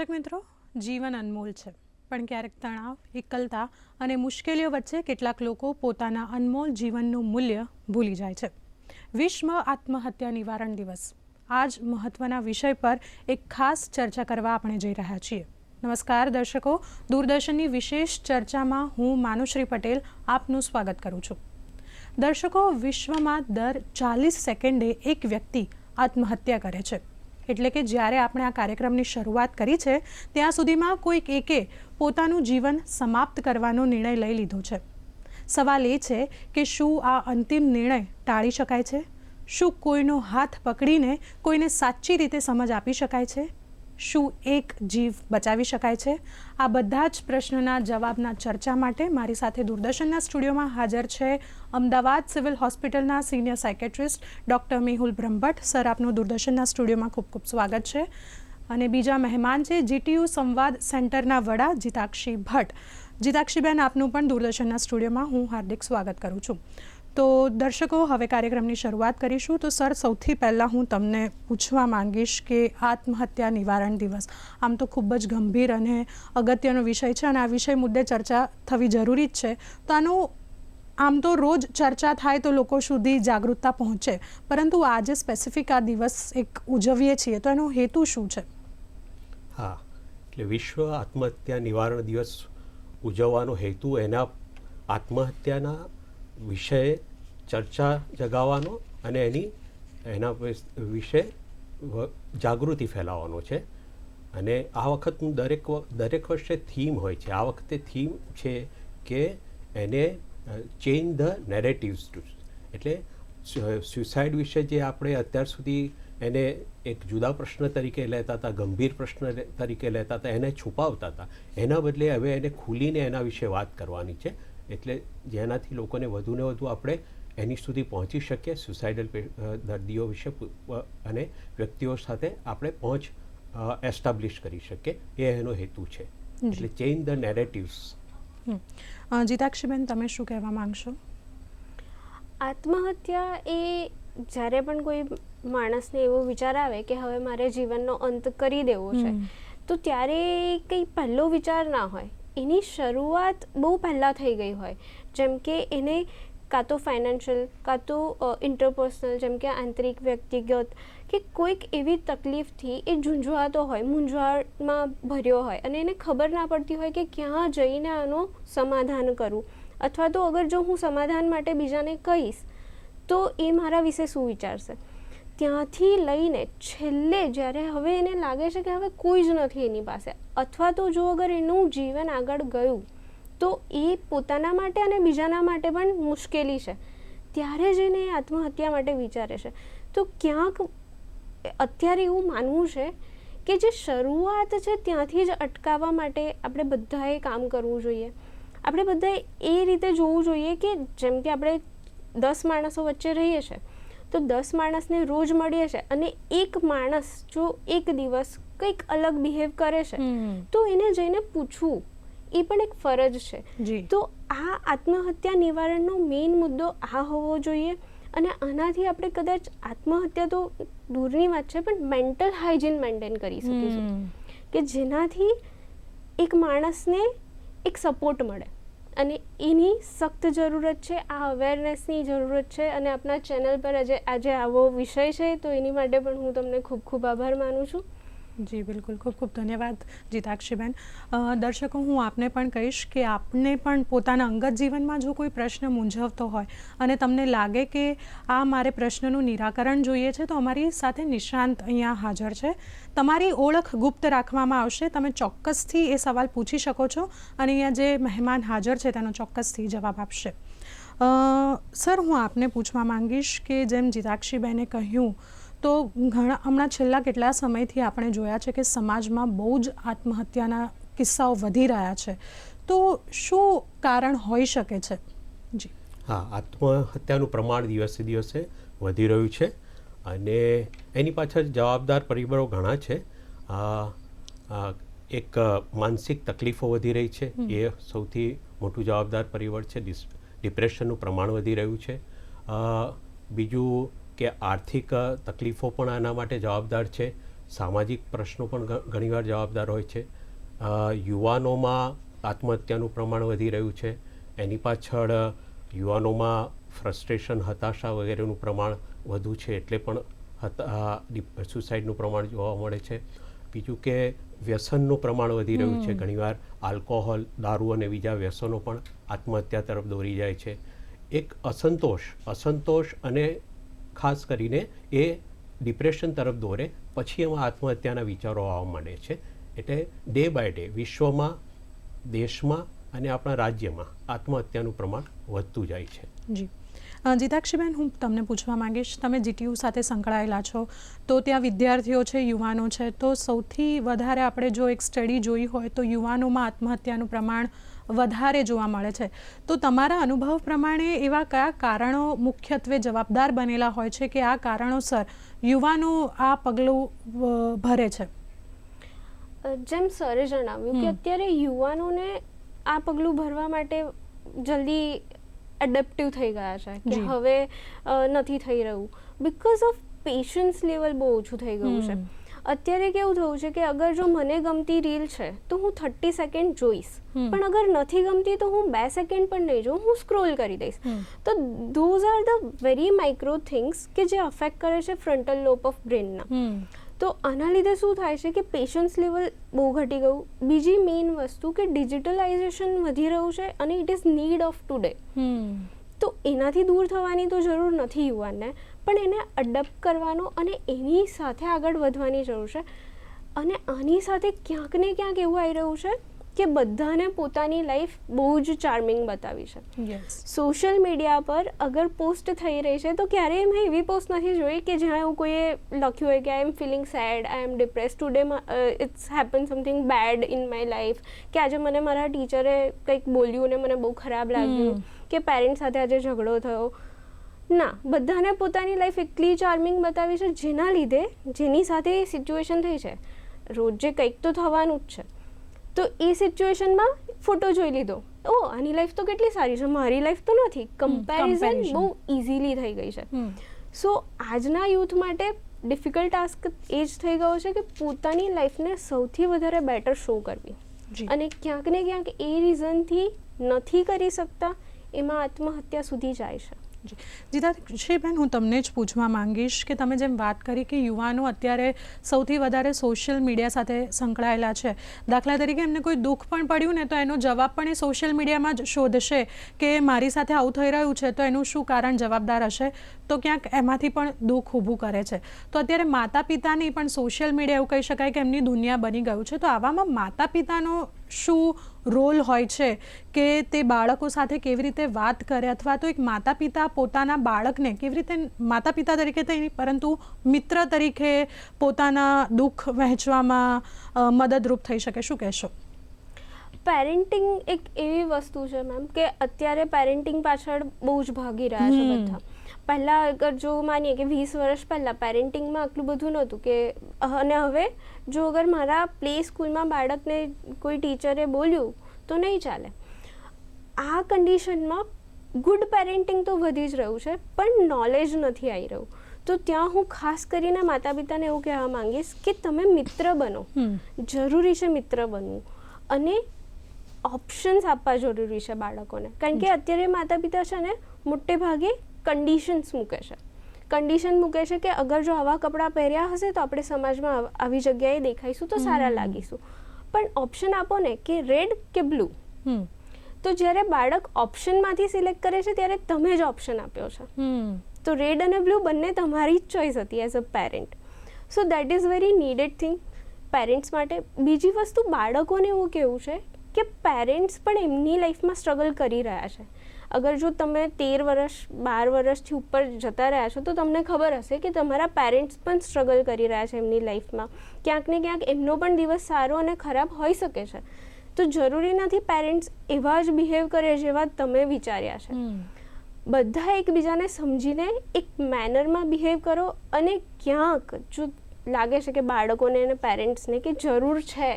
દર્શક મિત્રો, જીવન અનમોલ છે. પણ ક્યારેક તણાવ, એકલતા અને મુશ્કેલીઓ વચ્ચે કેટલાક લોકો પોતાના અનમોલ જીવનનું મૂલ્ય ભૂલી જાય છે. વિશ્વ આત્મહત્યા નિવારણ દિવસ. આ જ મહત્ત્વના વિષય પર એક ખાસ ચર્ચા કરવા આપણે જઈ રહ્યા છીએ. નમસ્કાર દર્શકો. દૂરદર્શનની વિશેષ ચર્ચામાં હું માનુશ્રી પટેલ આપનું સ્વાગત કરું છું. દર્શકો, વિશ્વમાં દર ચાલીસ સેકન્ડે એક વ્યક્તિ આત્મહત્યા કરે છે. એટલે કે જ્યારે આપણે આ કાર્યક્રમની શરૂઆત કરી છે, ત્યાં સુધીમાં કોઈક એકે પોતાનું જીવન સમાપ્ત કરવાનો નિર્ણય લઈ લીધો છે. સવાલ એ છે કે શું આ અંતિમ નિર્ણય ટાળી શકાય છે? શું કોઈનો હાથ પકડીને કોઈને સાચી રીતે સમજ આપી શકાય છે? શું એક જીવ બચાવી શકાય છે? આ બધા જ પ્રશ્નોના જવાબના ચર્ચા માટે મારી સાથે દૂરદર્શનના સ્ટુડિયોમાં હાજર છે અમદાવાદ સિવિલ હોસ્પિટલના senior psychiatrist doctor Mehul Brahmbhatt. Sir, આપનું દૂરદર્શનના સ્ટુડિયોમાં ખૂબ ખૂબ સ્વાગત છે. અને બીજા મહેમાન છે જીટીયુ સંવાદ સેન્ટરના વડા જીતાક્ષી ભટ્ટ. જીતાક્ષીબેન, આપનું પણ દૂરદર્શનના સ્ટુડિયોમાં હું હાર્દિક સ્વાગત કરું છું. તો દર્શકો, હવે કાર્યક્રમની શરૂઆત કરીશું. તો સર, સૌથી પહેલાં હું તમને પૂછવા માંગીશ કે આત્મહત્યા નિવારણ દિવસ આમ તો ખૂબ જ ગંભીર અને અગત્યનો વિષય છે અને આ વિષય મુદ્દે ચર્ચા થવી જરૂરી જ છે. તો આનું આમ તો રોજ ચર્ચા થાય તો લોકો સુધી જાગૃતતા પહોંચે. પરંતુ આજે સ્પેસિફિક આ દિવસ એક ઉજવીએ છીએ. તો એનો હેતુ શું છે? હા, એટલે વિશ્વ આત્મહત્યા નિવારણ દિવસ ઉજવવાનો હેતુ એના આત્મહત્યાના વિષયે ચર્ચા જગાવવાનો અને એની, એના વિશે જાગૃતિ ફેલાવવાનો છે. અને આ વખતનું દરેક દરેક વર્ષે થીમ હોય છે. આ વખતે થીમ છે કે એને ચેન્જ ધ નેરેટિવ્સ ટુ એટલે સ્યુસાઇડ વિશે જે આપણે અત્યાર સુધી એને એક જુદા પ્રશ્ન તરીકે લેતા હતા, ગંભીર પ્રશ્ન તરીકે લેતા હતા, એને છુપાવતા હતા. એના બદલે હવે એને ખુલીને એના વિશે વાત કરવાની છે. એટલે જેનાથી લોકોને વધુને વધુ આપણે એની સુધી પહોંચી શકીએ સુસાઇડલ દર્દીઓ વિશે અને વ્યક્તિઓ સાથે આપણે પહોંચ એસ્ટાબ્લિશ કરી શકીએ. એ એનો હેતુ છે. એટલે ચેન્જ ધ નેરેટિવ્સ જીતાક્ષીબેન તમે શું કહેવા માંગશો? આત્મહત્યા એ જ્યારે પણ કોઈ માણસને એવો વિચાર આવે કે હવે મારે જીવનનો અંત કરી દેવો છે તો ત્યારે કંઈ પહેલો વિચાર ના હોય. એની શરૂઆત બહુ પહેલાં થઈ ગઈ હોય. જેમ કે એને કાં તો ફાઇનાન્શિયલ કાં તો ઇન્ટરપર્સનલ જેમ કે આંતરિક વ્યક્તિગત, કે કોઈક એવી તકલીફથી એ ઝૂંઝવાતો હોય, મૂંઝવણમાં ભર્યો હોય અને એને ખબર ના પડતી હોય કે ક્યાં જઈને આનો સમાધાન કરું. અથવા તો અગર જો હું સમાધાન માટે બીજાને કહીશ, તો એ મારા વિશે શું વિચારશે? ત્યાંથી લઈને છેલ્લે જ્યારે હવે એને લાગે છે કે હવે કોઈ જ નથી એની પાસે. અથવા તો જો અગર એનું જીવન આગળ ગયું તો એ પોતાના માટે અને બીજાના માટે પણ મુશ્કેલી છે. ત્યારે જ એને એ આત્મહત્યા માટે વિચારે છે. તો ક્યાંક અત્યારે એવું માનવું છે કે જે શરૂઆત છે ત્યાંથી જ અટકાવવા માટે આપણે બધાએ કામ કરવું જોઈએ. આપણે બધાએ એ રીતે જોવું જોઈએ કે જેમ કે આપણે દસ માણસો વચ્ચે રહીએ છીએ તો દસ માણસને રોજ મળીએ છીએ અને એક માણસ જો એક દિવસ કંઈક અલગ બિહેવ કરે છે તો એને જઈને પૂછવું એ પણ એક ફરજ છે. તો આ આત્મહત્યા નિવારણનો મેઇન મુદ્દો આ હોવો જોઈએ અને આનાથી આપણે કદાચ આત્મહત્યા તો દૂરની વાત છે પણ મેન્ટલ હાઇજીન મેન્ટેન કરી શકીશું. કે જેનાથી એક માણસને એક સપોર્ટ મળે અને એની સખ્ત જરૂરત છે આ અવેરનેસની જરૂરત છે અને આપણા ચેનલ પર આજે આજે આવો વિષય છે તો એની માટે પણ હું તમને ખૂબ ખૂબ આભાર માનું છું. જી, બિલકુલ. ખૂબ ખૂબ ધન્યવાદ, જીતાક્ષીબેન. દર્શકો, હું આપને પણ કહીશ કે આપને પણ પોતાના અંગત જીવનમાં જો કોઈ પ્રશ્ન મૂંઝવતો હોય અને તમને લાગે કે આ મારે પ્રશ્નનું નિરાકરણ જોઈએ છે, તો અમારી સાથે નિશાંત અહીંયા હાજર છે. તમારી ઓળખ ગુપ્ત રાખવામાં આવશે. તમે ચોક્કસથી એ સવાલ પૂછી શકો છો અને અહીંયા જે મહેમાન હાજર છે, તેનો ચોક્કસથી જવાબ આપશે. સર, હું આપને પૂછવા માંગીશ કે જેમ જીતાક્ષીબેને કહ્યું તો ઘણા હમણાં છેલ્લા કેટલા સમયથી આપણે જોયા છે કે સમાજમાં બહુ જ આત્મહત્યાના કિસ્સાઓ વધી રહ્યા છે. તો શું કારણ હોઈ શકે છે? જી. હા આત્મહત્યાનું પ્રમાણ દિવસે દિવસે વધી રહ્યું છે અને એની પાછળ જવાબદાર પરિબળો ઘણા છે. એક માનસિક તકલીફો વધી રહી છે. એ સૌથી મોટું જવાબદાર પરિબળ છે. ડિપ્રેશનનું પ્રમાણ વધી રહ્યું છે. બીજું કે આર્થિક તકલીફો પણ આના માટે જવાબદાર છે. સામાજિક પ્રશ્નો પણ ઘણીવાર જવાબદાર હોય છે. યુવાનોમાં આત્મહત્યાનું પ્રમાણ વધી રહ્યું છે. એની પાછળ યુવાનોમાં ફ્રસ્ટ્રેશન હતાશા વગેરેનું પ્રમાણ વધુ છે એટલે પણ સુસાઇડનું પ્રમાણ જોવા મળે છે. બીજું કે વ્યસનનું પ્રમાણ વધી રહ્યું છે ઘણીવાર. આલ્કોહોલ દારૂ અને બીજા વ્યસનો પણ આત્મહત્યા તરફ દોરી જાય છે. એક અસંતોષ અસંતોષ અને ખાસ કરીને એ ડિપ્રેશન તરફ દોરે, પછી એમાં આત્મહત્યાના વિચારો આવવા માંડે છે. એટલે ડે બાય ડે વિશ્વમાં, દેશમાં અને આપણા રાજ્યમાં આત્મહત્યાનું પ્રમાણ વધતું જાય છે. જી. જીતાક્ષીબેન હું તમને પૂછવા માંગીશ તમે જીટીયુ સાથે સંકળાયેલા છો તો ત્યાં વિદ્યાર્થીઓ છે યુવાનો છે તો સૌથી વધારે આપણે જો એક સ્ટડી જોઈ હોય તો યુવાનોમાં આત્મહત્યાનું પ્રમાણ વધારે જોવા મળે છે. તો તમારા અનુભવ પ્રમાણે એવા કયા કારણો મુખ્યત્વે જવાબદાર બનેલા હોય છે કે આ કારણોસર યુવાનો આ પગલું ભરે છે? જેમ સરે જણાવ્યું કે અત્યારે યુવાનોને આ પગલું ભરવા માટે જલ્દી એડપ્ટિવ થઈ ગયા છે કે હવે નથી થઈ રહ્યું. બિકોઝ ઓફ પેશન્સ લેવલ બહુ ઓછું થઈ ગયું છે. અત્યારે કેવું થયું છે કે અગર જો મને ગમતી રીલ છે તો હું થર્ટી સેકન્ડ જોઈશ. પણ અગર નથી ગમતી તો હું બે સેકન્ડ પણ નહીં જોઉં હું સ્ક્રોલ કરી દઈશ. તો those are the very micro things કે જે અફેક્ટ કરે છે ફ્રન્ટલ લોપ ઓફ બ્રેનના તો આના લીધે શું થાય છે કે પેશન્સ લેવલ બહુ ઘટી ગયું. બીજી મેઇન વસ્તુ કે ડિજિટલાઇઝેશન વધી રહ્યું છે અને it is need of today તો એનાથી દૂર થવાની તો જરૂર નથી યુવાનને પણ એને અડપ્ટ કરવાનો અને એની સાથે આગળ વધવાની જરૂર છે. અને આની સાથે ક્યાંક ને ક્યાંક એવું આવી રહ્યું છે કે બધાને પોતાની લાઈફ બહુ જ ચાર્મિંગ બતાવી છે સોશિયલ મીડિયા પર અગર પોસ્ટ થઈ રહી છે તો ક્યારેય મેં એવી પોસ્ટ નથી જોઈ કે જ્યાં એવું કોઈએ લખ્યું હોય કે I am feeling sad I am depress today it's happen something bad in my life કે આજે મને મારા ટીચરે કંઈક બોલ્યું ને મને બહુ ખરાબ લાગ્યું. કે પેરેન્ટ્સ સાથે આજે ઝઘડો થયો. ના બધાને પોતાની લાઈફ એટલી ચાર્મિંગ બતાવી છે જેના લીધે જેની સાથે સિચ્યુએશન થઈ છે. રોજે કંઈક તો થવાનું જ છે. તો એ સિચ્યુએશનમાં ફોટો જોઈ લીધો. ઓ આની લાઈફ તો કેટલી સારી છે. મારી લાઈફ તો નથી. કમ્પેરિઝન બહુ ઇઝીલી થઈ ગઈ છે. સો આજના યુથ માટે ડિફિકલ્ટ ટાસ્ક એ જ થઈ ગયો છે કે પોતાની લાઈફને સૌથી વધારે બેટર શો કરવી. અને ક્યાંક ને ક્યાંક એ રીઝનથી નથી કરી શકતા એમાં આત્મહત્યા સુધી જાય છે. જીતાક્ષીબેન હું તમને જ પૂછવા માંગીશ કે તમે જેમ વાત કરી કે યુવાનો અત્યારે સૌથી વધારે સોશિયલ મીડિયા સાથે સંકળાયેલા છે. દાખલા તરીકે એમને કોઈ દુઃખ પણ પડ્યું ને તો એનો જવાબ પણ એ સોશિયલ મીડિયામાં જ શોધશે કે મારી સાથે આવું થઈ રહ્યું છે તો એનું શું કારણ જવાબદાર હશે? તો ક્યાંક એમાંથી પણ દુઃખ ઊભું કરે છે. તો અત્યારે માતા પિતાની પણ સોશિયલ મીડિયા એવું કહી શકાય કે એમની દુનિયા બની ગયું છે. તો આવામાં માતા પિતાનો શું રોલ હોય છે કે તે બાળકો સાથે કેવી રીતે વાત કરે અથવા તો એક માતા પિતા પોતાના બાળકને કેવી રીતે માતા પિતા તરીકે તો નહીં પરંતુ મિત્ર તરીકે પોતાના દુઃખ વહેંચવામાં મદદરૂપ થઈ શકે. શું કહેશો? પેરેન્ટિંગ એક એવી વસ્તુ છે મેમ કે અત્યારે પેરેન્ટિંગ પાછળ બહુ જ ભાગી રહ્યા છે બધા. પહેલાં અગર જો માનીએ કે વીસ વર્ષ પહેલાં પેરેન્ટિંગમાં આટલું બધું નહોતું કે અને હવે જો અગર મારા પ્લે સ્કૂલમાં બાળકને કોઈ ટીચરે બોલ્યું તો નહીં ચાલે. આ કન્ડિશનમાં ગુડ પેરેન્ટિંગ તો વધી જ રહ્યું છે પણ નોલેજ નથી આવી રહ્યું. તો ત્યાં હું ખાસ કરીને માતા પિતાને એવું કહેવા માંગીશ કે તમે મિત્ર બનો. જરૂરી છે મિત્ર બનવું. અને ઓપ્શન્સ આપવા જરૂરી છે બાળકોને. કારણ કે અત્યારે માતા પિતા છે ને મોટે ભાગે કન્ડિશન્સ મૂકે છે. કન્ડિશન મૂકે છે કે અગર જો આવા કપડાં પહેર્યા હશે તો આપણે સમાજમાં આવી જગ્યાએ દેખાઈશું તો સારા લાગીશું. પણ ઓપ્શન આપો ને કે રેડ કે બ્લુ તો જ્યારે બાળક ઓપ્શનમાંથી સિલેક્ટ કરે છે ત્યારે તમે જ ઓપ્શન આપ્યો છે. તો રેડ અને બ્લુ બંને તમારી જ ચોઈસ હતી as a parent so that is very needed thing parents માટે. બીજી વસ્તુ બાળકોને એવું કેવું છે કે પેરેન્ટ્સ પણ એમની લાઈફમાં સ્ટ્રગલ કરી રહ્યા છે. અગર જો તમે તેર વર્ષ બાર વર્ષથી ઉપર જતા રહ્યા છો તો તમને ખબર હશે કે તમારા પેરેન્ટ્સ પણ સ્ટ્રગલ કરી રહ્યા છે એમની લાઈફમાં. ક્યાંક ને ક્યાંક એમનો પણ દિવસ સારો અને ખરાબ હોઈ શકે છે. તો જરૂરી નથી પેરેન્ટ્સ એવા જ બિહેવ કરે જેવા તમે વિચાર્યા છે. બધા એકબીજાને સમજીને એક મેનરમાં બિહેવ કરો અને ક્યાંક જો લાગે છે કે બાળકોને અને પેરેન્ટ્સને કે જરૂર છે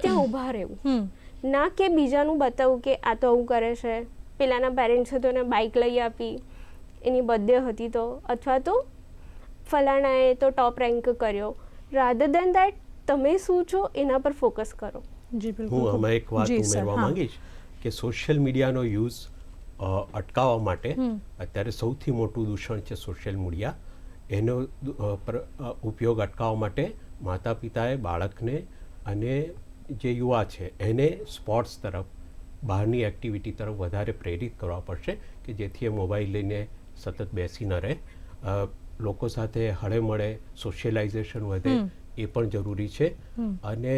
ત્યાં ઊભા રહેવું. ના કે બીજાનું બતાવું કે આ તો આવું કરે છે પેલાના પેરેન્ટ્સે તો એને બાઇક લઈ આપી એની બર્થડે હતી તો. અથવા તો ફલાણાએ તો ટોપ રેન્ક કર્યો. રાધર દેન દેટ તમે શું છો એના પર ફોકસ કરો. જી બિલકુલ. હું આમાં એક વાત ઉમેરવા માંગીશ કે સોશિયલ મીડિયાનો યુઝ અટકાવવા માટે અત્યારે સૌથી મોટું દૂષણ છે સોશિયલ મીડિયા એનો ઉપયોગ અટકાવવા માટે માતા પિતાએ બાળકને અને જે યુવા છે એને સ્પોર્ટ્સ તરફ બહારની એક્ટિવિટી તરફ વધારે પ્રેરિત કરવા પડશે કે જેથી એ મોબાઈલ લઈને સતત બેસી ન રહે. લોકો સાથે હળે મળે સોશિયલાઇઝેશન વધે એ પણ જરૂરી છે. અને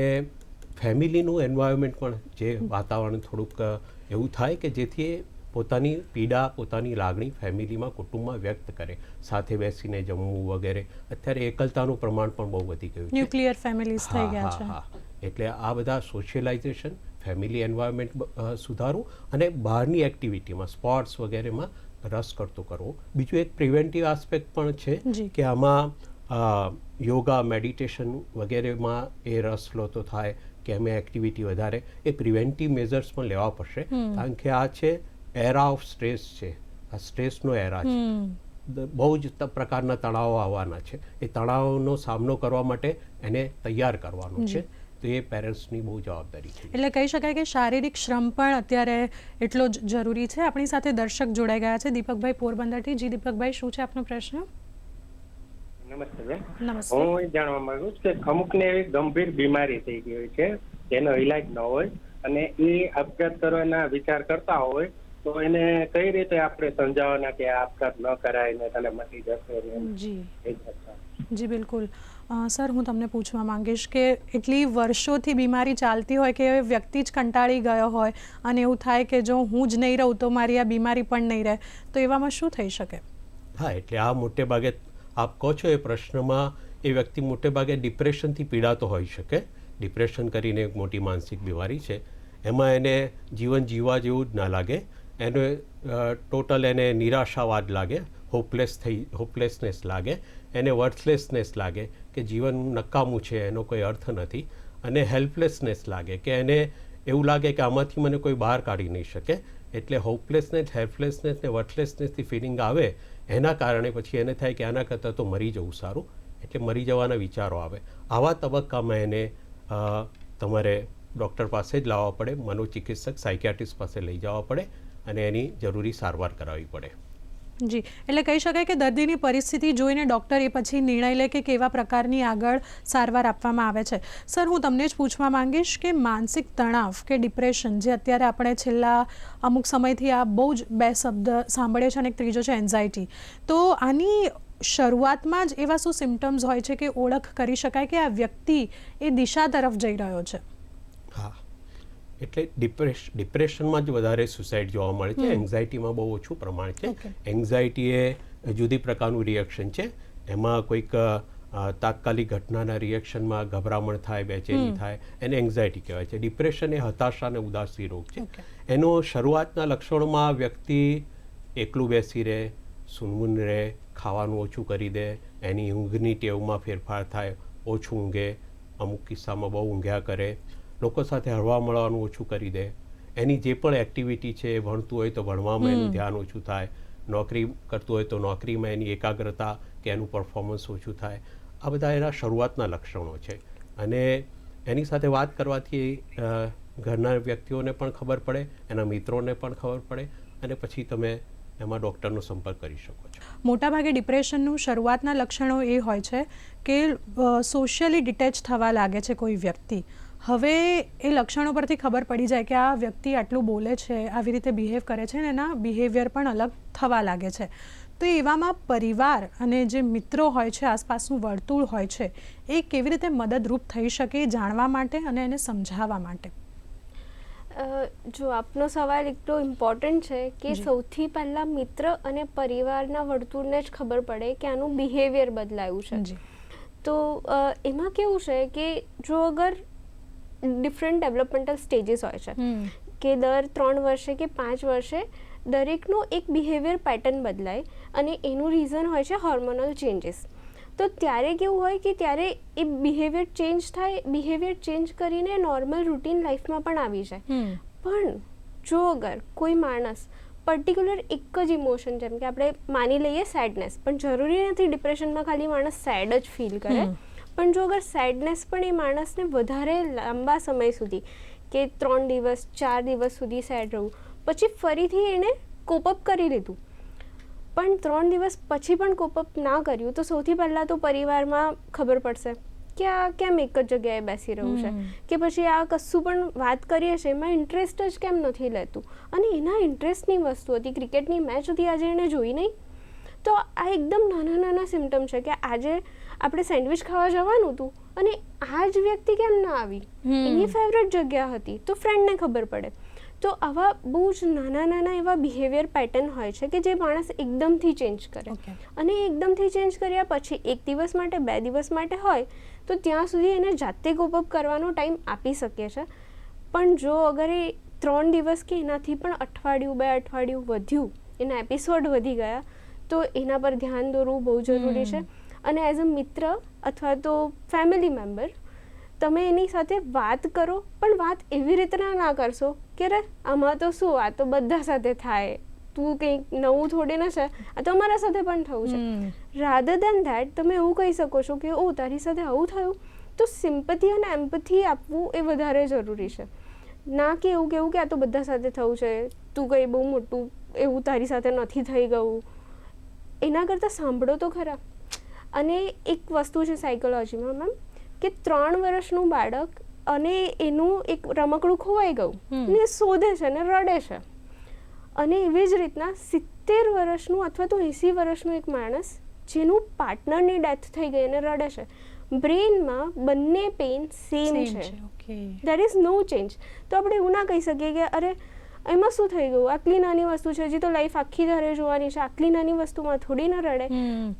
ફેમિલીનું એન્વાયરમેન્ટ પણ જે વાતાવરણ થોડુંક એવું થાય કે જેથી એ પોતાની પીડા પોતાની લાગણી ફેમિલીમાં કુટુંબમાં વ્યક્ત કરે. સાથે બેસીને જમવું વગેરે. અત્યારે એકલતાનું પ્રમાણ પણ બહુ વધી ગયું છે. ન્યુક્લિયર ફેમિલીઝ થઈ ગયા છે. એટલે આ બધા સોશિયલાઇઝેશન ફેમિલી એન્વાયરમેન્ટ સુધારવું અને બહારની એક્ટિવિટીમાં સ્પોર્ટ્સ વગેરેમાં રસ કરતો કરવો. બીજું એક પ્રિવેન્ટિવ આસ્પેક્ટ પણ છે કે આમાં યોગા મેડિટેશન વગેરેમાં એ રસ લો તો થાય કે અમે એક્ટિવિટી વધારે. એ પ્રિવેન્ટિવ મેઝર્સ પણ લેવા પડશે. કારણ કે આ છે એરા ઓફ સ્ટ્રેસ છે. આ સ્ટ્રેસનો એરા છે. બહુ જ પ્રકારના તણાવો આવવાના છે. એ તણાવનો સામનો કરવા માટે એને તૈયાર કરવાનો છે. તો એ પેરેન્ટ્સની બહુ જવાબદારી છે. એટલે કહી શકાય કે શારીરિક શ્રમ પણ અત્યારે એટલો જ જરૂરી છે. આપણી સાથે દર્શક જોડાઈ ગયા છે. દીપકભાઈ પોરબંદરથી. જી દીપકભાઈ શું છે આપનો પ્રશ્ન? નમસ્તે બેન. હું એ જાણવા માંગુ છું કે અમુકને એવી ગંભીર બીમારી થઈ ગઈ હોય છે જેનો ઈલાજ ન હોય અને એ આપઘાત કરવાના વિચાર કરતા હોય તો એને કઈ રીતે આપણે સમજાવવાના કે આ આપઘાત ન કરાય ને તને મટી જશે જી બિલકુલ. સર, હું તમને પૂછવા માંગીશ કે એટલી વર્ષોથી બીમારી ચાલતી હોય કે વ્યક્તિ જ કંટાળી ગયો હોય અને એવું થાય કે જો હું જ નહીં રહું તો મારી આ બીમારી પણ નહીં રહે, તો એવામાં શું થઈ શકે? હા, એટલે આ મોટે ભાગે આપ કહો છો એ પ્રશ્નમાં એ વ્યક્તિ મોટે ભાગે ડિપ્રેશનથી પીડાતો હોઈ શકે. ડિપ્રેશન કરીને એક મોટી માનસિક બીમારી છે. એમાં એને જીવન જીવવા જેવું જ ના લાગે. એને ટોટલ એને નિરાશાવાદ લાગે. હોપલેસ થઈ હોપલેસનેસ લાગે, એને વર્થલેસનેસ લાગે કે જીવન નકામું છે, એનો કોઈ અર્થ નથી. અને હેલ્પલેસનેસ લાગે કે એને એવું લાગે કે આમાંથી મને કોઈ બહાર કાઢી નહીં શકે. એટલે હોપલેસનેસ હેલ્પલેસનેસ ને વર્થલેસનેસથી ફિલિંગ આવે, એના કારણે પછી એને થાય કે આના કરતાં તો મરી જવું સારું. એટલે મરી જવાના વિચારો આવે. આવા તબક્કામાં એને તમારે ડૉક્ટર પાસે જ લાવવા પડે, મનોચિકિત્સક, સાયકિયાટ્રિસ્ટ પાસે લઈ જવા પડે અને એની જરૂરી સારવાર કરાવવી પડે. જી. એટલે કહી શકાય કે દર્દીની પરિસ્થિતિ જોઈને ડૉક્ટર એ પછી નિર્ણય લે કે કેવા પ્રકારની આગળ સારવાર આપવામાં આવે છે. સર, હું તમને જ પૂછવા માંગીશ કે માનસિક તણાવ કે ડિપ્રેશન જે અત્યારે આપણે છેલ્લા અમુક સમયથી આ બહુ જ બે શબ્દ સાંભળે છે અને એક ત્રીજો છે એન્ઝાયટી તો આની શરૂઆતમાં જ એવા શું સિમ્ટમ્સ હોય છે કે ઓળખ કરી શકાય કે આ વ્યક્તિ એ દિશા તરફ જઈ રહ્યો છે? હા. એટલે ડિપ્રેશ ડિપ્રેશનમાં જ વધારે સુસાઇડ જોવા મળે છે. એન્ઝાયટીમાં બહુ ઓછું પ્રમાણ છે. એન્ઝાયટી એ જુદી પ્રકારનું રિએક્શન છે એમાં કોઈક તાત્કાલિક ઘટનાના રિએક્શનમાં ગભરામણ થાય બેચેની. થાય એને એન્ઝાયટી કહેવાય છે ડિપ્રેશન એ હતાશા અને ઉદાસી રોગ છે એનો શરૂઆતના લક્ષણોમાં વ્યક્તિ એકલું બેસી રહે સૂનમૂન રહે ખાવાનું ઓછું કરી દે એની ઊંઘની ટેવમાં ફેરફાર થાય ઓછું ઊંઘે અમુક કિસ્સામાં બહુ ઊંઘ્યા કરે લોકો સાથે હળવા મળવાનું ઓછું કરી દે. એની જે પણ એક્ટિવિટી છે એ ભણતું હોય તો ભણવામાં એનું ધ્યાન ઓછું થાય. નોકરી કરતું હોય તો નોકરીમાં એની એકાગ્રતા કે એનું પરફોર્મન્સ ઓછું થાય. આ બધા એના શરૂઆતના લક્ષણો છે. અને એની સાથે વાત કરવાથી ઘરના વ્યક્તિઓને પણ ખબર પડે એના મિત્રોને પણ ખબર પડે અને પછી તમે એમાં ડૉક્ટરનો સંપર્ક કરી શકો છો. મોટાભાગે ડિપ્રેશનનું શરૂઆતના લક્ષણો એ હોય છે કે સોશિયલી ડિટેચ થવા લાગે છે કોઈ વ્યક્તિ. હવે એ લક્ષણો પરથી ખબર પડી જાય કે આ વ્યક્તિ આટલું બોલે છે આવી રીતે બિહેવ કરે છે ને એના બિહેવિયર પણ અલગ થવા લાગે છે. તો એવામાં પરિવાર અને જે મિત્રો હોય છે આસપાસનું વર્તુળ હોય છે એ કેવી રીતે મદદરૂપ થઈ શકે જાણવા માટે અને એને સમજાવવા માટે? જો આપનો સવાલ એટલો ઇમ્પોર્ટન્ટ છે કે સૌથી પહેલાં મિત્ર અને પરિવારના વર્તુળને જ ખબર પડે કે આનું બિહેવિયર બદલાયું છે. જી. તો એમાં કેવું છે કે જો અગર ડિફરન્ટ ડેવલપમેન્ટલ સ્ટેજીસ હોય છે. કે દર ત્રણ વર્ષે કે પાંચ વર્ષે દરેકનું એક બિહેવિયર પેટર્ન બદલાય અને એનું રીઝન હોય છે હોર્મોનલ ચેન્જીસ તો ત્યારે કેવું હોય કે ત્યારે એ બિહેવિયર ચેન્જ થાય બિહેવિયર ચેન્જ કરીને નોર્મલ રૂટીન લાઈફમાં પણ આવી જાય. પણ જો અગર કોઈ માણસ પર્ટિક્યુલર એક જ ઇમોશન જેમ કે આપણે માની લઈએ સેડનેસ પણ જરૂરી નથી ડિપ્રેશનમાં ખાલી માણસ સેડ જ ફીલ કરે. પણ જો અગર સેડનેસ પણ એ માણસને વધારે લાંબા સમય સુધી કે ત્રણ દિવસ ચાર દિવસ સુધી સેડ રહું પછી ફરીથી એણે કોપઅપ કરી લીધું. પણ ત્રણ દિવસ પછી પણ કોપઅપ ના કર્યું તો સૌથી પહેલાં તો પરિવારમાં ખબર પડશે કે આ કેમ એક જ જગ્યાએ બેસી રહ્યું છે? કે પછી આ કશું પણ વાત કરીએ છીએ એમાં ઇન્ટરેસ્ટ જ કેમ નથી લેતું? અને એના ઇન્ટરેસ્ટની વસ્તુ હતી ક્રિકેટની મેચ હતી આજે એણે જોઈ નહીં. તો આ એકદમ નાના નાના સિમ્ટમ છે કે આજે આપણે સેન્ડવિચ ખાવા જવાનું હતું અને આ જ વ્યક્તિ કેમ ના આવી? એની ફેવરેટ જગ્યા હતી. તો ફ્રેન્ડને ખબર પડે. તો આવા બહુ જ નાના નાના એવા બિહેવિયર પેટર્ન હોય છે કે જે માણસ એકદમથી ચેન્જ કરે. અને એકદમથી ચેન્જ કર્યા પછી એક દિવસ માટે બે દિવસ માટે હોય તો ત્યાં સુધી એને જાતે ગોપઅપ કરવાનો ટાઈમ આપી શકીએ છે. પણ જો અગર એ ત્રણ દિવસ કે એનાથી પણ અઠવાડિયું બે અઠવાડિયું વધ્યું એના એપિસોડ વધી ગયા તો એના પર ધ્યાન દોરવું બહુ જરૂરી છે. અને એઝ અ મિત્ર અથવા તો ફેમિલી મેમ્બર તમે એની સાથે વાત કરો પણ વાત એવી રીતના ના કરશો કે રે આમાં તો શું? આ તો બધા સાથે થાય. તું કંઈક નવું થોડી ના છે. આ તો અમારા સાથે પણ થયું છે. રાધર દેન ધેટ તમે એવું કહી શકો છો કે ઓ તારી સાથે આવું થયું? તો સિમ્પથી અને એમ્પથી આપવું એ વધારે જરૂરી છે. ના કે એવું કેવું કે આ તો બધા સાથે થયું છે. તું કંઈ બહુ મોટું એવું તારી સાથે નથી થઈ ગયું. એના કરતાં સાંભળો તો ખરા. અને એક વસ્તુ છે સાયકોલોજીમાં મેમ કે ત્રણ વર્ષનું બાળક અને એનું એક રમકડું ખોવાઈ ગયું ને શોધે છે ને રડે છે. અને એવી જ રીતના સિત્તેર વર્ષનું અથવા તો એંસી વર્ષનું એક માણસ જેનું પાર્ટનરની ડેથ થઈ ગઈ અને રડે છે. બ્રેઇનમાં બંને પેઇન સેમ છે. છે દેર ઇઝ નો ચેન્જ તો આપણે એવું ના કહી શકીએ કે અરે એમાં શું થઈ ગયું? આટલી નાની વસ્તુ છે હજી તો લાઈફ આખી ધારે જોવાની છે. આટલી નાની વસ્તુમાં થોડી ના રડે.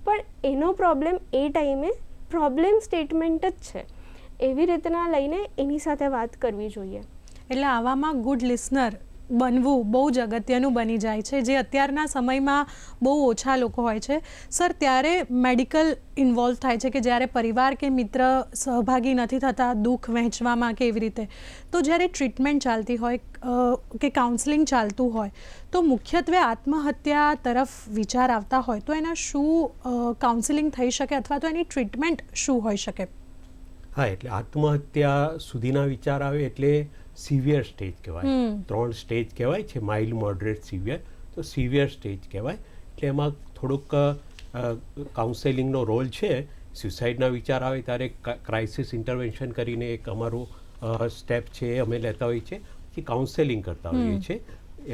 પણ એનો પ્રોબ્લેમ એ ટાઈમે પ્રોબ્લેમ સ્ટેટમેન્ટ જ છે. એવી રીતના લઈને એની સાથે વાત કરવી જોઈએ. એટલે આવામાં ગુડ લિસનર બનવું બહુ જ અગત્યનું બની જાય છે, જે અત્યારના સમયમાં બહુ ઓછા લોકો હોય છે. સર, ત્યારે મેડિકલ ઇન્વોલ્વ થાય છે કે જ્યારે પરિવાર કે મિત્ર સહભાગી નથી થતા દુઃખ વહેંચવામાં કે એવી રીતે? તો જ્યારે ટ્રીટમેન્ટ ચાલતી હોય કે કાઉન્સલિંગ ચાલતું હોય, તો મુખ્યત્વે આત્મહત્યા તરફ વિચાર આવતા હોય. તો એના શું કાઉન્સેલિંગ થઈ શકે અથવા તો એની ટ્રીટમેન્ટ શું હોઈ શકે? હા, એટલે આત્મહત્યા સુધીના વિચાર આવે એટલે સિવિયર સ્ટેજ કહેવાય. ત્રણ સ્ટેજ કહેવાય છે માઇલ્ડ મોડરેટ સિવિયર. તો સિવિયર સ્ટેજ કહેવાય. એટલે એમાં થોડુંક કાઉન્સેલિંગનો રોલ છે. સ્યુસાઇડના વિચાર આવે ત્યારે ક્રાઇસિસ ઇન્ટરવેન્શન કરીને એક અમારું સ્ટેપ છે એ અમે લેતા હોઈએ છીએ. પછી કાઉન્સેલિંગ કરતા હોઈએ છીએ.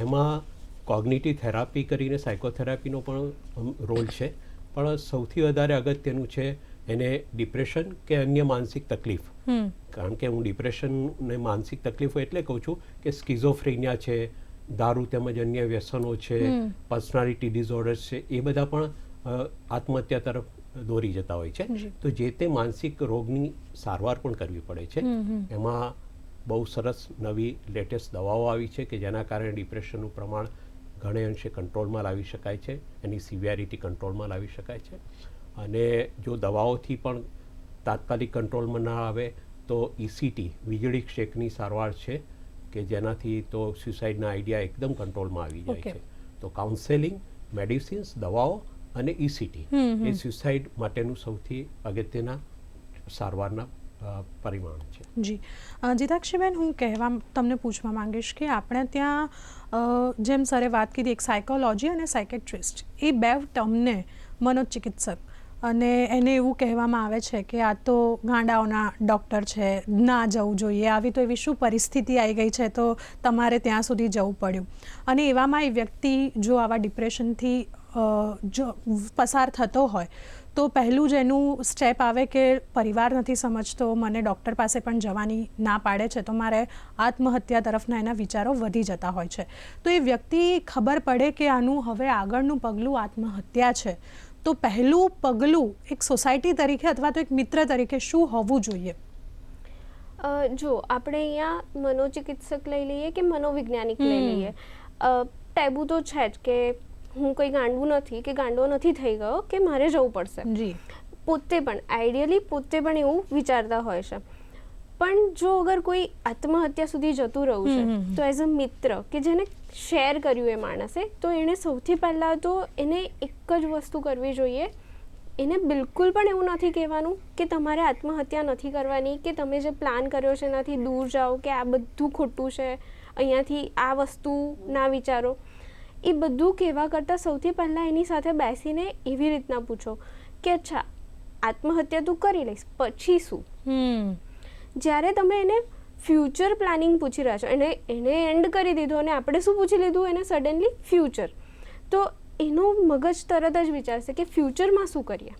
એમાં કોગ્નિટિવ થેરાપી કરીને સાયકોથેરાપીનો પણ રોલ છે. પણ સૌથી વધારે અગત્યનું છે એને ડિપ્રેશન કે અન્ય માનસિક તકલીફ. કારણ કે હું ડિપ્રેશન ને માનસિક તકલીફો એટલે કહું છું કે સ્કિઝોફ્રેનિયા છે દારૂ તેમજ અન્ય વ્યસનો છે પર્સનાલિટી ડિઝોર્ડર્સ છે એ બધા પણ આત્મહત્યા તરફ દોરી જતા હોય છે. તો જે તે માનસિક રોગની સારવાર પણ કરવી પડે છે. એમાં બહુ સરસ નવી લેટેસ્ટ દવાઓ આવી છે કે જેના કારણે ડિપ્રેશનનું પ્રમાણ ઘણે અંશે કંટ્રોલમાં લાવી શકાય છે. એની સિવિયારિટી કંટ્રોલમાં લાવી શકાય છે. અને જો દવાઓથી પણ તાત્કાલિક કંટ્રોલમાં ના આવે તો ઇસીટી વીજળી ક્ષેકની સારવાર છે કે જેનાથી તો સ્યુસાઇડના આઈડિયા એકદમ કંટ્રોલમાં આવી જાય છે. તો કાઉન્સેલિંગ મેડિસિન્સ દવાઓ અને ઇસીટી હમ. એ સ્યુસાઇડ માટેનું સૌથી અગત્યના સારવારના પરિમાણ છે. જી. જીતાક્ષીબેન હું કહેવા તમને પૂછવા માંગીશ કે આપણે ત્યાં જેમ સરે વાત કીધી એક સાયકોલોજી અને સાયકેટ્રિસ્ટ એ બે ટર્મને મનોચિકિત્સક અને એને એવું કહેવામાં આવે છે કે આ તો ગાંડાઓના ડૉક્ટર છે, ના જવું જોઈએ. આવી તો એવી શું પરિસ્થિતિ આવી ગઈ છે તો તમારે ત્યાં સુધી જવું પડ્યું. અને એવામાં એ વ્યક્તિ જો આવા ડિપ્રેશનથી જો પસાર થતો હોય, તો પહેલું જ એનું સ્ટેપ આવે કે પરિવાર નથી સમજતો, મને ડૉક્ટર પાસે પણ જવાની ના પાડે છે, તો મારે આત્મહત્યા તરફના એના વિચારો વધી જતા હોય છે. તો એ વ્યક્તિ ખબર પડે કે આનું હવે આગળનું પગલું આત્મહત્યા છે. તો પહેલું પગલું એક સોસાયટી તરીકે અથવા તો એક મિત્ર તરીકે શું હોવું જોઈએ? જો આપણે અહીંયા મનોચિકિત્સક લઈ લઈએ કે મનોવૈજ્ઞાનિક લઈ. લઈએ? ટેબુ તો છે જ કે હું કંઈ ગાંડવું નથી કે ગાંડો નથી થઈ ગયો કે મારે જવું પડશે. જી. પોતે પણ આઈડિયલી પોતે પણ એવું વિચારતા હોય છે. પણ જો અગર કોઈ આત્મહત્યા સુધી જતું રહ્યું છે. તો એઝ અ મિત્ર કે જેને શેર કર્યું એ માણસે તો એણે સૌથી પહેલાં તો એને એક જ વસ્તુ કરવી જોઈએ. એને બિલકુલ પણ એવું નથી કહેવાનું કે તમારે આત્મહત્યા નથી કરવાની કે તમે જે પ્લાન કર્યો છે એનાથી દૂર જાઓ કે આ બધું ખોટું છે અહીંયાથી આ વસ્તુ ના વિચારો. એ બધું કહેવા કરતાં સૌથી પહેલાં એની સાથે બેસીને એવી રીતના પૂછો કે અચ્છા આત્મહત્યા તું કરી લઈશ પછી શું? જ્યારે તમે એને ફ્યુચર પ્લાનિંગ પૂછી રહ્યા છો. એને એને એન્ડ કરી દીધો અને આપણે શું પૂછી લીધું? એને સડનલી ફ્યુચર તો એનું મગજ તરત જ વિચારશે કે ફ્યુચરમાં શું કરીએ?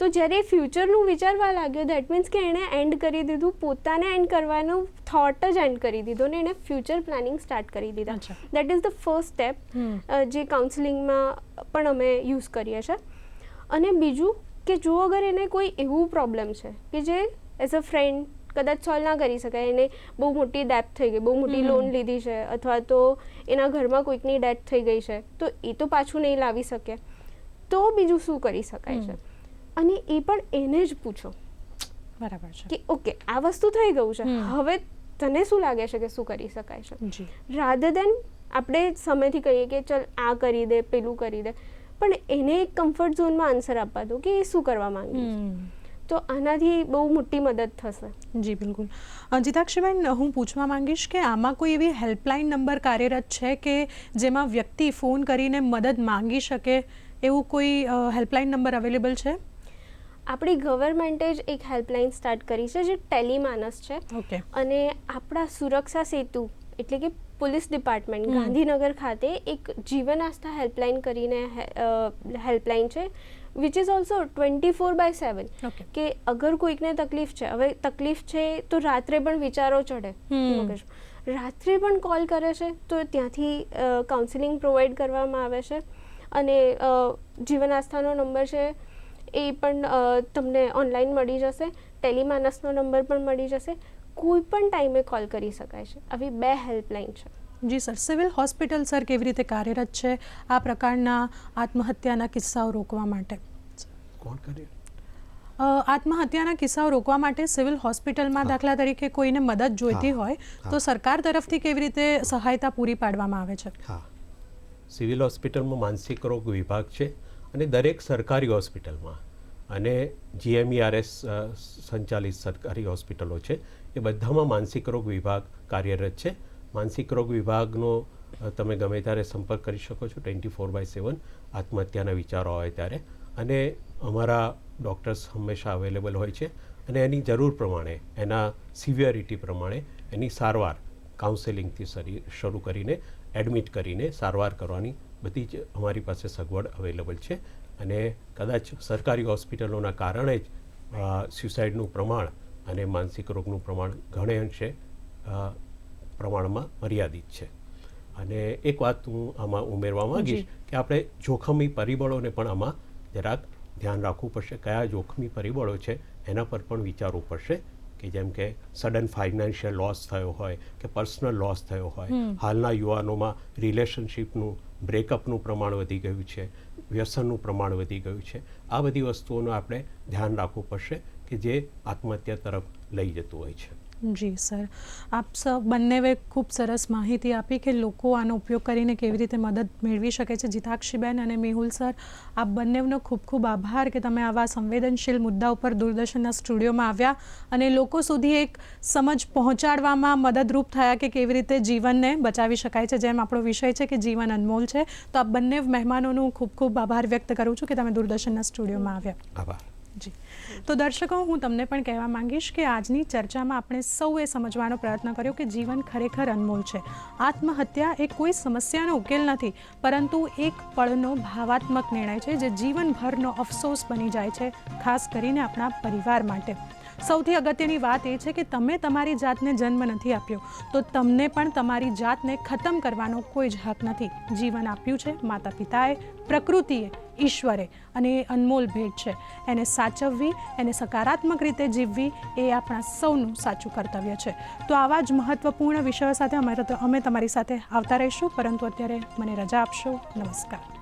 તો જ્યારે એ ફ્યુચરનું વિચારવા લાગ્યો દેટ મીન્સ કે એણે એન્ડ કરી દીધું પોતાને એન્ડ કરવાનું થોટ જ એન્ડ કરી દીધો ને એણે ફ્યુચર પ્લાનિંગ સ્ટાર્ટ કરી દીધા. That is the first step જે કાઉન્સિલિંગમાં પણ અમે યુઝ કરીએ છીએ. અને બીજું કે જો અગર એને કોઈ એવું પ્રોબ્લેમ છે કે જે એઝ અ ફ્રેન્ડ કદાચ સોલ્વ ના કરી શકાય એને બહુ મોટી ડેપ થઈ ગઈ બહુ મોટી લોન લીધી છે અથવા તો એના ઘરમાં કોઈકની ડેથ થઈ ગઈ છે તો એ તો પાછું નહીં લાવી શકે. તો બીજું શું કરી શકાય છે? અને એ પણ એને જ પૂછો. બરાબર છે. કે ઓકે આ વસ્તુ થઈ ગયું છે. હવે તને શું લાગે છે કે શું કરી શકાય છે? રાધર દેન આપણે સમયથી કહીએ કે ચલ આ કરી દે પેલું કરી દે પણ એને એક કમ્ફર્ટ ઝોનમાં આન્સર આપવા દો કે એ શું કરવા માંગે છે? તો આનાથી બહુ મોટી મદદ થશે. જી બિલકુલ. જીતાક્ષીબેન હું પૂછવા માંગીશ કે આમાં કોઈ એવી હેલ્પલાઇન નંબર કાર્યરત છે કે જેમાં વ્યક્તિ ફોન કરીને મદદ માંગી શકે એવું કોઈ હેલ્પલાઇન નંબર અવેલેબલ છે? આપણી ગવર્મેન્ટે જ એક હેલ્પલાઇન સ્ટાર્ટ કરી છે જે ટેલિમાનસ છે. ઓકે. અને આપણા સુરક્ષા સેતુ એટલે કે પોલીસ ડિપાર્ટમેન્ટ ગાંધીનગર ખાતે એક જીવન આસ્થા હેલ્પલાઇન કરીને હેલ્પલાઇન છે. Which is also twenty four by seven કે અગર કોઈકને તકલીફ છે હવે તકલીફ છે તો રાત્રે પણ વિચારો ચડે મગજ રાત્રે પણ કોલ કરે છે તો ત્યાંથી કાઉન્સિલિંગ પ્રોવાઈડ કરવામાં આવે છે. અને જીવન આસ્થાનો નંબર છે એ પણ તમને ઓનલાઈન મળી જશે. ટેલિમાનસનો નંબર પણ મળી જશે. કોઈ પણ ટાઈમે કોલ કરી શકાય છે. આવી બે હેલ્પલાઇન છે. જી સર સિવિલ હોસ્પિટલ સર કેવી રીતે કાર્યરત છે? આ પ્રકારના આત્મહત્યાના કિસ્સાઓ રોકવા માટે. કોણ કરે? આત્મહત્યાના કિસ્સાઓ રોકવા માટે સિવિલ હોસ્પિટલમાં દાખલા તરીકે કોઈને મદદ જોઈતી હોય તો સરકાર તરફથી કેવી રીતે સહાયતા પૂરી પાડવામાં આવે છે? હા. સિવિલ હોસ્પિટલમાં માનસિક રોગ વિભાગ છે અને દરેક સરકારી હોસ્પિટલમાં અને જીએમઈઆરએસ સંચાલિત સરકારી હોસ્પિટલો છે એ બધામાં માનસિક રોગ વિભાગ કાર્યરત છે. માનસિક રોગ વિભાગનો તમે ગમે ત્યારે સંપર્ક કરી શકો છો, ટ્વેન્ટી ફોર બાય સેવન, આત્મહત્યાના વિચારો આવે ત્યારે. અને અમારા ડૉક્ટર્સ હંમેશા અવેલેબલ હોય છે અને એની જરૂર પ્રમાણે, એના સિવિયરિટી પ્રમાણે, એની સારવાર, કાઉન્સેલિંગથી શરી- કરીને, એડમિટ કરીને સારવાર કરવાની બધી જ અમારી પાસે સગવડ અવેલેબલ છે. અને કદાચ સરકારી હોસ્પિટલોના કારણે જ સ્યુસાઇડનું પ્રમાણ અને માનસિક રોગનું પ્રમાણ ઘણે અંશે પ્રમાણમાં મર્યાદિત છે. અને એક વાત હું આમાં ઉમેરવા માંગીશ કે આપણે જોખમી પરિબળોને પણ આમાં જરાક ધ્યાન રાખવું પડશે. કયા જોખમી પરિબળો છે એના પર પણ વિચારવું પડશે કે જેમ કે સડન ફાઇનાન્શિયલ લોસ થયો હોય કે પર્સનલ લોસ થયો હોય. હાલના યુવાનોમાં રિલેશનશિપનું બ્રેકઅપનું પ્રમાણ વધી ગયું છે વ્યસનનું પ્રમાણ વધી ગયું છે. આ બધી વસ્તુઓનું આપણે ધ્યાન રાખવું પડશે કે જે આત્મહત્યા તરફ લઈ જતું હોય છે. જી સર. આપ સ બંનેવે ખૂબ સરસ માહિતી આપી કે લોકો આનો ઉપયોગ કરીને કેવી રીતે મદદ મેળવી શકે છે. જીતાક્ષીબેન અને મેહુલ સર આપ બંનેનો ખૂબ ખૂબ આભાર કે તમે આવા સંવેદનશીલ મુદ્દા ઉપર દૂરદર્શનના સ્ટુડિયોમાં આવ્યા અને લોકો સુધી એક સમજ પહોંચાડવામાં મદદરૂપ થયા કે કેવી રીતે જીવનને બચાવી શકાય છે. જેમ આપણો વિષય છે કે જીવન અનમોલ છે. તો આ બંને મહેમાનોનું ખૂબ ખૂબ આભાર વ્યક્ત કરું છું કે તમે દૂરદર્શનના સ્ટુડિયોમાં આવ્યા. આભાર. જી. તો દર્શકો, હું તમને પણ કહેવા માંગીશ કે આજની ચર્ચામાં આપણે સૌએ સમજવાનો પ્રયત્ન કર્યો કે જીવન ખરેખર અનમોલ છે. આત્મહત્યા એ કોઈ સમસ્યાનો ઉકેલ નથી, પરંતુ એક પળનો ભાવાત્મક નિર્ણય છે જે જીવનભરનો અફસોસ બની જાય છે, ખાસ કરીને આપણા પરિવાર માટે. સૌથી અગત્યની વાત એ છે કે તમે તમારી જાતને જન્મ નથી આપ્યો, તો તમને પણ તમારી જાતને ખતમ કરવાનો કોઈ જ હક નથી. જીવન આપ્યું છે માતા પિતાએ પ્રકૃતિએ, ઈશ્વરે, અને એ અનમોલ ભેટ છે. એને સાચવવી, એને સકારાત્મક રીતે જીવવી એ આપણા સૌનું સાચું કર્તવ્ય છે. તો આવા જ મહત્વપૂર્ણ વિષયો સાથે અમે અમે તમારી સાથે આવતા રહીશું, પરંતુ અત્યારે મને રજા આપશો. નમસ્કાર.